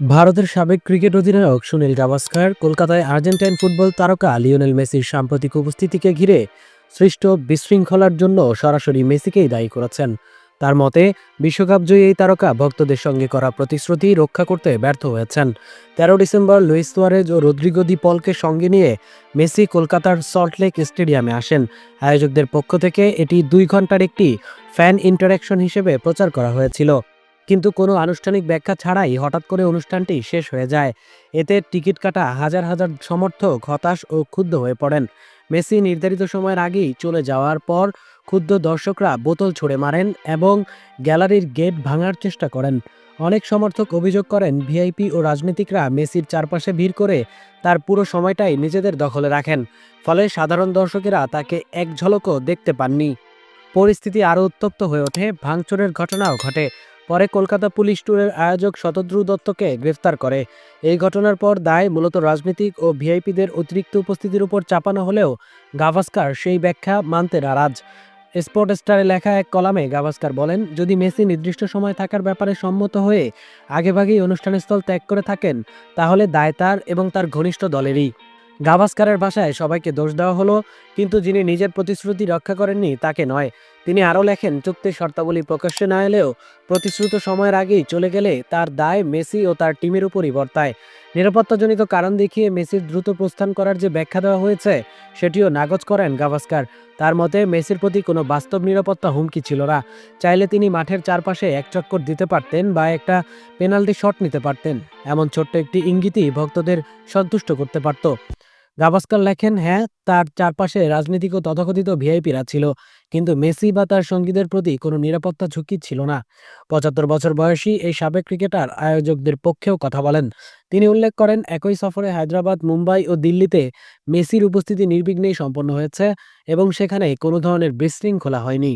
ভারতের সাবেক ক্রিকেট অধিনায়ক সুনীল গাভাস্কার, কলকাতায় আর্জেন্টাইন ফুটবল তারকা লিওনেল মেসির সাম্প্রতিক উপস্থিতিকে ঘিরে সৃষ্ট বিশৃঙ্খলার জন্য সরাসরি মেসিকেই দায়ী করেছেন। তার মতে, বিশ্বকাপ জয়ী এই তারকা ভক্তদের সঙ্গে করা প্রতিশ্রুতি রক্ষা করতে ব্যর্থ হয়েছেন। তেরো ডিসেম্বর লুইস সুয়ারেজ ও রদ্রিগো দি পলকে সঙ্গে নিয়ে মেসি কলকাতার সল্টলেক স্টেডিয়ামে আসেন। আয়োজকদের পক্ষ থেকে এটি দুই ঘণ্টার একটি ফ্যান ইন্টারাকশন হিসেবে প্রচার করা হয়েছিল। কিন্তু কোনো আনুষ্ঠানিক ব্যাখ্যা ছাড়াই হঠাৎ করে অনুষ্ঠানটি শেষ হয়ে যায়। এতে টিকিট কাটা হাজার হাজার সমর্থক হতাশ ও ক্ষুব্ধ হয়ে পড়েন। মেসি নির্ধারিত সময়ের আগেই চলে যাওয়ার পর ক্ষুব্ধ দর্শকরা বোতল ছুড়ে মারেন এবং গ্যালারির গেট ভাঙার চেষ্টা করেন। অনেক সমর্থক অভিযোগ করেন, ভিআইপি ও রাজনীতিকরা মেসির চারপাশে ভিড় করে তার পুরো সময়টাই নিজেদের দখলে রাখেন, ফলে সাধারণ দর্শকেরা তাকে এক ঝলকও দেখতে পাননি। পরিস্থিতি আরও উত্তপ্ত হয়ে ওঠে, ভাঙচুরের ঘটনাও ঘটে। পরে কলকাতা পুলিশ ট্যুরের আয়োজক শতদ্রু দত্তকে গ্রেফতার করে। এই ঘটনার পর দায় মূলত রাজনীতিক ও ভিআইপিদের অতিরিক্ত উপস্থিতির উপর চাপানো হলেও গাভাস্কার সেই ব্যাখ্যা মানতে নারাজ। স্পোর্ট স্টারে লেখা এক কলামে গাভাস্কার বলেন, যদি মেসি নির্দিষ্ট সময় থাকার ব্যাপারে সম্মত হয়ে আগেভাগেই অনুষ্ঠানস্থল ত্যাগ করে থাকেন, তাহলে দায় তার এবং তার ঘনিষ্ঠ দলেরই। গাভাস্কারের ভাষায় সবাইকে দোষ দেওয়া হলো, কিন্তু যিনি নিজের প্রতিশ্রুতি রক্ষা করেননি তাকে নয়। তিনি আরও লেখেন, চুক্তির শর্তাবলী প্রকাশ্যে না এলেও প্রতিশ্রুত সময়ের আগেই চলে গেলে তার দায় মেসি ও তার টিমের উপরই বর্তায়। নিরাপত্তাজনিত কারণ দেখিয়ে মেসির দ্রুত প্রস্থান করার যে ব্যাখ্যা দেওয়া হয়েছে, সেটিও নাগজ করেন গাভাস্কার। তার মতে, মেসির প্রতি কোনো বাস্তব নিরাপত্তা হুমকি ছিল না। চাইলে তিনি মাঠের চারপাশে এক চক্কর দিতে পারতেন বা একটা পেনাল্টি শট নিতে পারতেন। এমন ছোট্ট একটি ইঙ্গিতই ভক্তদের সন্তুষ্ট করতে পারত। গাভাস্কার লেখেন হ্যাঁ তার চারপাশে রাজনীতিক ও তথাকথিত ভিআইপিরা ছিল, কিন্তু মেসি বা তার সঙ্গীদের প্রতি কোনো নিরাপত্তা ঝুঁকি ছিল না। পঁচাত্তর বছর বয়সী এই সাবেক ক্রিকেটার আয়োজকদের পক্ষেও কথা বলেন। তিনি উল্লেখ করেন, একই সফরে হায়দ্রাবাদ, মুম্বাই ও দিল্লিতে মেসির উপস্থিতি নির্বিঘ্নেই সম্পন্ন হয়েছে এবং সেখানে কোনো ধরনের বিশৃঙ্খলা হয়নি।